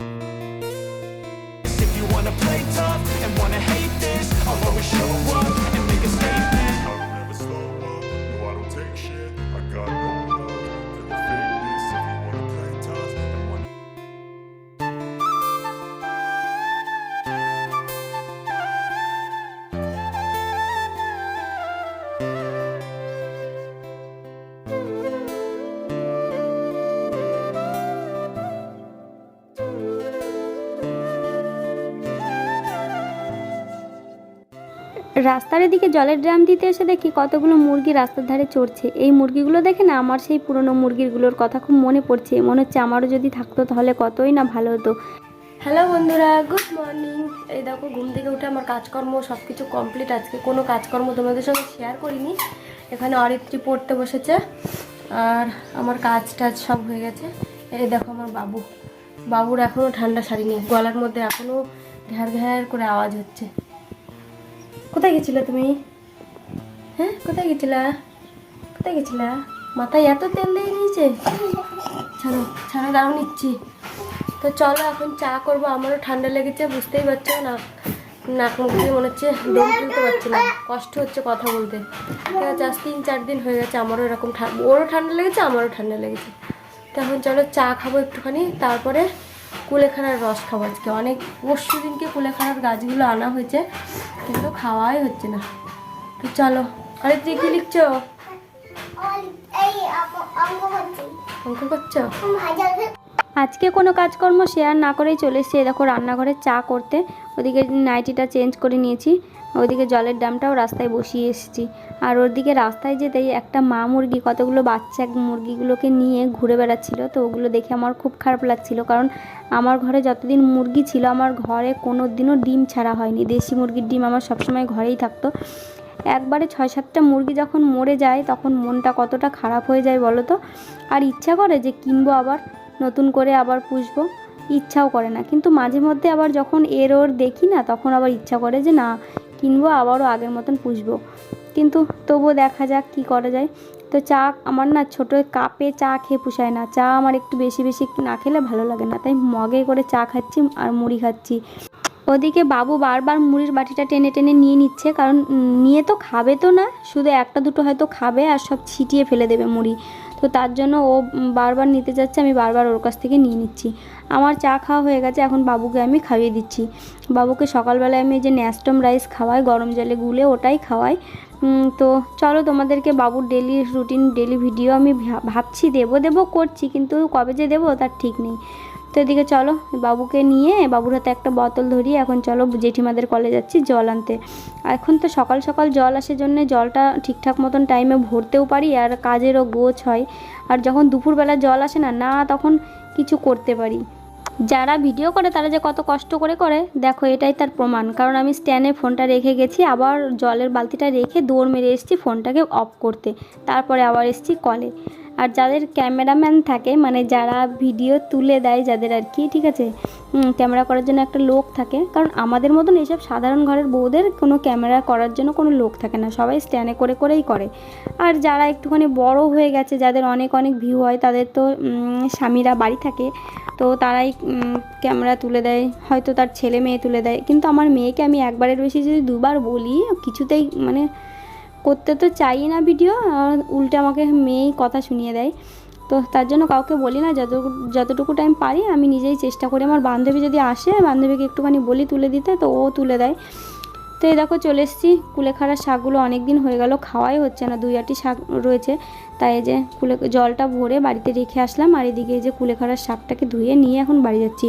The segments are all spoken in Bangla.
If you wanna play tough রাস্তার এদিকে জলের ড্রাম দিতে এসে দেখি কতগুলো মুরগি রাস্তার ধারে চড়ছে। এই মুরগিগুলো দেখে না আমার সেই পুরনো মুরগিগুলোর কথা খুব মনে পড়ছে। মনে হচ্ছে আমারও যদি থাকতো তাহলে কতই না ভালো হতো। হ্যালো বন্ধুরা গুড মর্নিং এই দেখো, ঘুম থেকে উঠে আমার কাজকর্ম সব কিছু কমপ্লিট আজকে কোনো কাজকর্ম তোমাদের সঙ্গে শেয়ার করিনি। এখানে অরিত্রী পড়তে বসেছে আর আমার কাজ টাজ সব হয়ে গেছে। এই দেখো আমার বাবু। বাবুর এখনও ঠান্ডা সারিনি গলার মধ্যে এখনও ঘ্যার ঘ্যার করে আওয়াজ হচ্ছে। কোথায় গেছিলে তুমি? হ্যাঁ কোথায় গেছিলা? কোথায় গেছিলা? মাথায় এত তেল দিয়ে নিয়েছে? ছাড়ো ছাড়ো, দাও নিচ্ছি। তো চলো, এখন চা করব। আমারও ঠান্ডা লেগেছে, বুঝতেই পারছ না। নাক মুখ মনে হচ্ছে দম তুলতে পারছি না। কষ্ট হচ্ছে কথা বলতে। ঠিক আছে, আজ তিন চার দিন হয়ে গেছে, আমারও এরকম ওরও ঠান্ডা লেগেছে, আমারও ঠান্ডা লেগেছে। তো এখন চলো চা খাব একটুখানি, তারপরে কুলেখাড়ার রস খাব আজকে। অনেক পরশু দিনকে কুলেখানার গাছগুলো আনা হয়েছে কিন্তু খাওয়াই হচ্ছে না। তো চলো আরে তুই কি লিখছো? অঙ্ক করছ? আজকে কোনো কাজকর্ম শেয়ার না করেই চলে এসেছি। দেখো রান্নাঘরে চা করতে। ওদিকে নাইটিটা চেঞ্জ করে নিয়েছি। ওইদিকে জলের ড্রামটাও রাস্তায় বসিয়ে এসেছি। আর ওদিকে রাস্তায় যেতেই একটা মা মুরগি, কতগুলো বাচ্চা মুরগিগুলোকে নিয়ে ঘুরে বেড়াচ্ছিল। তো ওগুলো দেখে আমার খুব খারাপ লাগছিল। কারণ আমার ঘরে যতদিন মুরগি ছিল, আমার ঘরে কোনো দিনও ডিম ছাড়া হয়নি। দেশি মুরগির ডিম আমার সবসময় ঘরেই থাকতো। একবারে ছয় সাতটা মুরগি যখন মরে যায়, তখন মনটা কতটা খারাপ হয়ে যায় বলো তো? আর ইচ্ছা করে যে কিনবো আবার। নতুন করে আবার পুষবো। ইচ্ছাও করে না। কিন্তু মাঝে মধ্যে আবার যখন এর ওর দেখি না, তখন আবার ইচ্ছা করে যে, না, কিনবো, আবারও আগের মতন পুষবো। কিন্তু তবুও দেখা যাক কি করা যায়। তো চা আমার না ছোটো কাপে চা খেয়ে পুষায় না। চা আমার একটু বেশি বেশি না খেলে ভালো লাগে না। তাই মগে করে চা খাচ্ছি আর মুড়ি খাচ্ছি। ওদিকে বাবু বারবার মুড়ির বাটিটা টেনে টেনে নিয়ে নিচ্ছে। কারণ নিয়ে তো খাবে তো না। শুধু একটা দুটো হয়তো খাবে আর সব ছিটিয়ে ফেলে দেবে মুড়ি। তো তার জন্য ও বারবার নিতে যাচ্ছে, আমি বারবার ওর কাছ থেকে নিয়ে নিচ্ছি। আমার চা খাওয়া হয়ে গেছে, এখন বাবুকে আমি খাইয়ে দিচ্ছি। বাবুকে সকালবেলায় আমি যে ন্যাস্টম রাইস খাওয়াই, গরম জলে গুলে ওটাই খাওয়াই। তো চলো তোমাদেরকে বাবুর ডেলি রুটিন ডেলি ভিডিও আমি ভাবছি, দেবো দেবো, করছি, কিন্তু কবে যে দেবো তার ঠিক নেই। তো এদিকে চলো, বাবুকে নিয়ে বাবুর হাতে একটা বোতল ধরিয়ে এখন চলো জেঠিমাদের কলে যাচ্ছি জল আনতে। এখন তো সকাল সকাল জল আসার জন্য জলটা ঠিকঠাক মতন টাইমে ভরতেও পারি আর কাজেরও গোছ হয়। আর যখন দুপুরবেলা জল আসে না না তখন কিছু করতে পারি। যারা ভিডিও করে তারা যে কত কষ্ট করে করে, দেখো এটাই তার প্রমাণ। কারণ আমি স্ট্যান্ডে ফোনটা রেখে গেছি, আবার জলের বালতিটা রেখে দৌড় মেরে এসেছি ফোনটাকে অফ করতে। তারপরে আবার এসেছি কলে আর যাদের ক্যামেরাম্যান থাকে মানে যারা ভিডিও তুলে দেয় যাদের আর কি, ঠিক আছে? ক্যামেরা করার জন্য একটা লোক থাকে। কারণ আমাদের মতন এইসব সাধারণ ঘরের বউদের কোনো ক্যামেরা করার জন্য কোনো লোক থাকে না। সবাই স্ট্যান্ডে করে, করেই করে। আর যারা একটুখানি বড় হয়ে গেছে, যাদের অনেক অনেক ভিউ হয়, তাদের তো স্বামীরা বাড়ি থাকে। তো তারাই ক্যামেরা তুলে দেয়। হয়তো তার ছেলে মেয়ে তুলে দেয়। কিন্তু আমার মেয়েকে আমি একবারের বেশি যদি দুবার বলি, কিছুতেই মানে করতে তো চাই না ভিডিও উল্টে আমাকে মেয়েই কথা শুনিয়ে দেয়। তো তার জন্য কাউকে বলি না যতটুকু যতটুকু টাইম পারি আমি নিজেই চেষ্টা করি। আমার বান্ধবী যদি আসে, বান্ধবীকে একটুখানি বলি তুলে দিতে, তো ও তুলে দেয়। তো এই দেখো চলে এসেছি কুলেখাড়ার শাকগুলো অনেক দিন হয়ে গেল, খাওয়াই হচ্ছে না, দুই আটি শাক রয়েছে। তাই এই যে কুলে, জলটা ভরে বাড়িতে রেখে আসলাম, আর এদিকে এই যে কুলেখাড়ার শাকটাকে ধুয়ে নিয়ে এখন বাড়ি যাচ্ছি।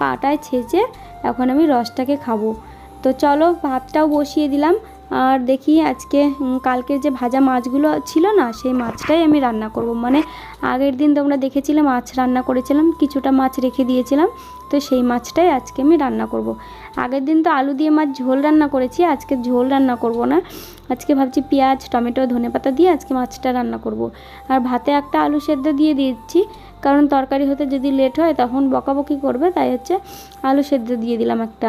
পাটায় ছেঁচে এখন আমি রসটাকে খাব। তো চলো ভাতটাও বসিয়ে দিলাম আর দেখি আজকে কালকের যে ভাজা মাছগুলো ছিল না, সেই মাছটাই আমি রান্না করব মানে আগের দিন তোমরা দেখেছিলে, মাছ রান্না করেছিলাম, কিছুটা মাছ রেখে দিয়েছিলাম, তো সেই মাছটাই আজকে আমি রান্না করব। আগের দিন তো আলু দিয়ে মাছ ঝোল রান্না করেছি, আজকে ঝোল রান্না করব না আজকে ভাবছি পেঁয়াজ, টমেটো ধনেপাতা দিয়ে আজকে মাছটা রান্না করব। আর ভাতে একটা আলু সেদ্ধ দিয়ে দিচ্ছি কারণ তরকারি হতে যদি লেট হয়, তখন বকাবকি করবে, তাই হচ্ছে আলু সেদ্ধ দিয়ে দিলাম একটা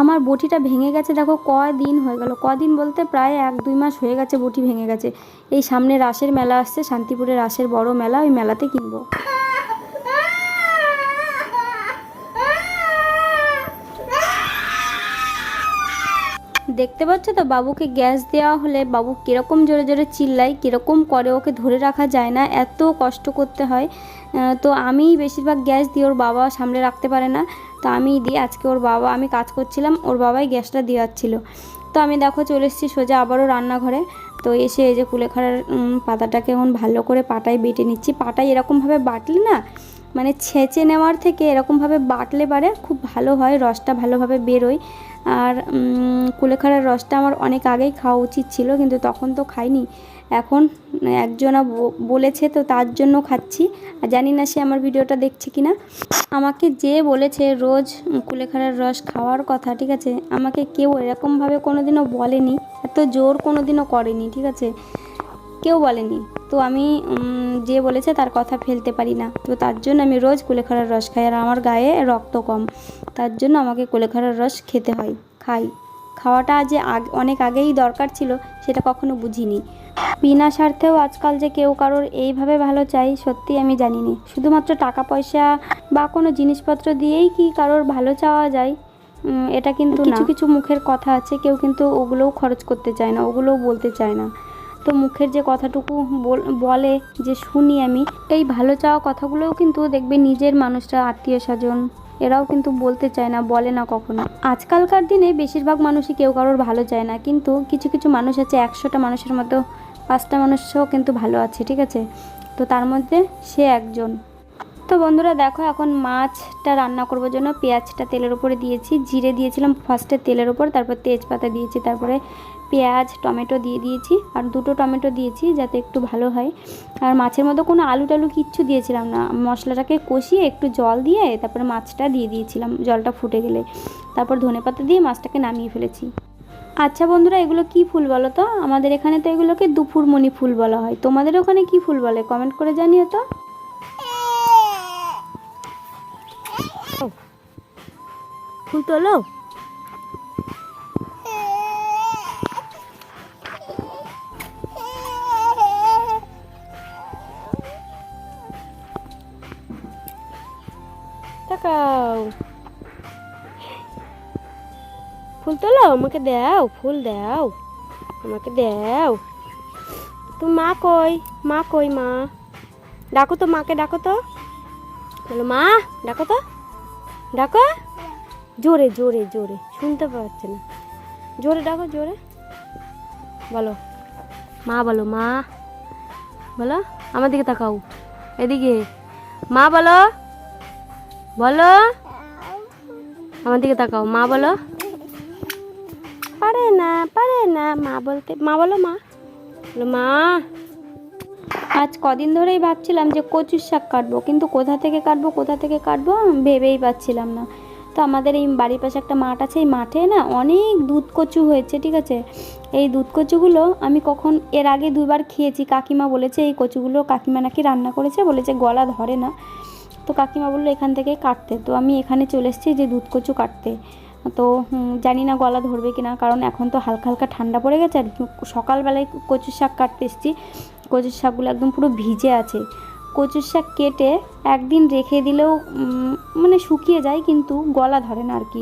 আমার বটিটা ভেঙে গেছে, দেখো কদিন হয়ে গেল। কদিন বলতে প্রায় এক দুই মাস হয়ে গেছে বটি ভেঙে গেছে। এই সামনে রাসের মেলা আসছে, শান্তিপুরে রাসের বড় মেলা, ওই মেলাতে কিনবো। দেখতে পাচ্ছ তো, বাবুকে গ্যাস দেওয়া হলে বাবু কীরকম জোরে জোরে চিল্লায়, কীরকম করে ওকে ধরে রাখা যায় না, এত কষ্ট করতে হয়। তো আমি বেশিরভাগ গ্যাস দিয়ে ওর বাবা সামলে রাখতে পারে না। তো আমি দিয়ে আজকে ওর বাবা, আমি কাজ করছিলাম, ওর বাবাই গ্যাসটা দেওয়াচ্ছিল। তো আমি দেখো চলে এসেছি সোজা আবারও রান্নাঘরে। তো এসে এই যে কুলেখাড়ার পাতাটাকে এখন ভালো করে পাটায় বেটে নিচ্ছি। পাটায় এরকমভাবে বাটলে না মানে ছেঁচে নেওয়ার থেকে এরকমভাবে বাটলে পারে, খুব ভালো হয়, রসটা ভালোভাবে বেরোয়। আর কুলেখাড়ার রসটা আমার অনেক আগেই খাওয়া উচিত ছিল, কিন্তু তখন তো খাইনি। এখন একজনা বলেছে তো তার জন্য খাচ্ছি। আর জানি না সে আমার ভিডিওটা দেখছে কি না আমাকে যে বলেছে রোজ কুলেখাড়ার রস খাওয়ার কথা, ঠিক আছে? আমাকে কেউ এরকমভাবে কোনো দিনও বলেনি, এত জোর কোনো দিনও করেনি, ঠিক আছে? কেউ বলেনি। তো আমি যে বলেছে তার কথা ফেলতে পারি না। তো তার জন্য আমি রোজ কুলেখাড়ার রস খাই। আর আমার গায়ে রক্ত কম। তার জন্য আমাকে কুলেখাড়ার রস খেতে হয়, খাই। খাওয়াটা যে অনেক আগেই দরকার ছিল, সেটা কখনো বুঝিনি। বিনা স্বার্থেও আজকাল যে কেউ কারোর এইভাবে ভালো চাই সত্যি আমি জানিনি। শুধুমাত্র টাকা পয়সা বা কোনো জিনিসপত্র দিয়েই কি কারোর ভালো চাওয়া যায় এটা কিন্তু কিছু কিছু মুখের কথা আছে, কেউ কিন্তু ওগুলোও খরচ করতে চায় না, ওগুলোও বলতে চায় না। তো মুখের যে কথাটুকু বলে যে শুনি আমি, এই ভালো চাওয়া কথাগুলোও কিন্তু দেখবে নিজের মানুষরা আত্মীয় স্বজন এরাও কিন্তু বলতে চায় না, বলে না কখনো। আজকালকার দিনে বেশিরভাগ মানুষই কেউ কারোর ভালো চায় না, কিন্তু কিছু কিছু মানুষ আছে, একশোটা মানুষের মতো, পাঁচটা মানুষও কিন্তু ভালো আছে, ঠিক আছে? তো তার মধ্যে সে একজন। তো বন্ধুরা দেখো, এখন মাছটা রান্না করবার জন্য। পেঁয়াজটা তেলের উপরে দিয়েছি, জিরে দিয়েছিলাম ফার্স্টে তেলের উপর, তারপর তেজপাতা দিয়েছি, তারপরে পেঁয়াজ, টমেটো দিয়ে দিয়েছি আর দুটো টমেটো দিয়েছি যাতে একটু ভালো হয়। আর মাছের মধ্যে কোনো আলু টালু কিচ্ছু দিয়েছিলাম না। মশলাটাকে কষিয়ে একটু জল দিয়ে তারপরে মাছটা দিয়ে দিয়েছিলাম জলটা ফুটে গেলে। তারপর ধনেপাতা দিয়ে মাছটাকে নামিয়ে ফেলেছি। আচ্ছা বন্ধুরা, এগুলো কি ফুল বলো তো? আমাদের এখানে তো এগুলোকে দুপুরমণি ফুল বলা হয়। তোমাদের ওখানে কি ফুল বলে? কমেন্ট করে জানিও তো। ফুল তোলো? তোলো আমাকে দাও, ফুল দাও, আমাকে দাও। তো মা কই? মা কই মা? ডাকো তো মাকে, ডাকো তো। বলো, মা, ডাকো তো। ডাকো। জোরে জোরে জোরে, শুনতে পাচ্ছে না। জোরে ডাকো, জোরে। বলো, মা বলো মা। বলো, আমার দিকে তাকাও। এদিকে। মা বলো। বলো। আমার দিকে তাকাও। মা বলো। পারে না পারে না। মা বলতে, মা বলো মা। বলো, মা। আজ কদিন ধরেই ভাবছিলাম যে কচুর শাক কাটবো, কিন্তু কোথা থেকে কাটবো, কোথা থেকে কাটবো ভেবেই পাচ্ছিলাম না। তো আমাদের এই বাড়ির পাশে একটা মাঠ আছে, এই মাঠে না অনেক দুধ কচু হয়েছে, ঠিক আছে? এই দুধ কচুগুলো আমি কখন, এর আগে দুবার খেয়েছি। কাকিমা বলেছে, এই কচুগুলো কাকিমা নাকি রান্না করেছে, বলেছে গলা ধরে না। তো কাকিমা বলল এখান থেকে কাটতে। তো আমি এখানে চলে এসেছি যে দুধ কচু কাটতে। তো জানি না গলা ধরবে কিনা, কারণ এখন তো হালকা হালকা ঠান্ডা পড়ে গেছে আর সকালবেলায় কচুর শাক কাটতে এসেছি। কচুর শাকগুলো একদম পুরো ভিজে আছে। কচুর শাক কেটে একদিন রেখে দিলেও মানে শুকিয়ে যায়, কিন্তু গলা ধরে না আর কি।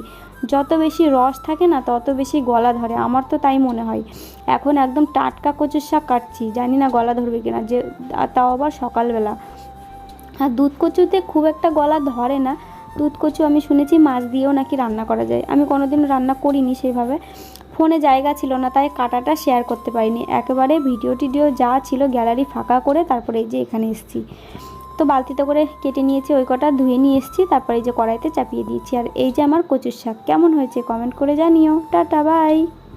যত বেশি রস থাকে না, তত বেশি গলা ধরে। আমার তো তাই মনে হয়। এখন একদম টাটকা কচুর শাক কাটছি, জানি না গলা ধরবে কিনা, যে তাও আবার সকালবেলা। আর দুধ কচুতে খুব একটা গলা ধরে না দুধ কচু আমি শুনেছি মাছ দিয়েও নাকি রান্না করা যায়। আমি কোনোদিন রান্না করিনি সেভাবে। ফোনে জায়গা ছিল না, তাই কাটাটা শেয়ার করতে পারিনি। একেবারে ভিডিও টিডিও যা ছিল গ্যালারি ফাঁকা করে তারপরে এই যে এখানে এসেছি। তো বালতিতে করে কেটে নিয়েছি, ওই কটা ধুয়ে নিয়ে এসেছি, তারপরে এই যে কড়াইতে চাপিয়ে দিয়েছি। আর এই যে আমার কচুর শাক, কেমন হয়েছে? কমেন্ট করে জানিও। Tata bye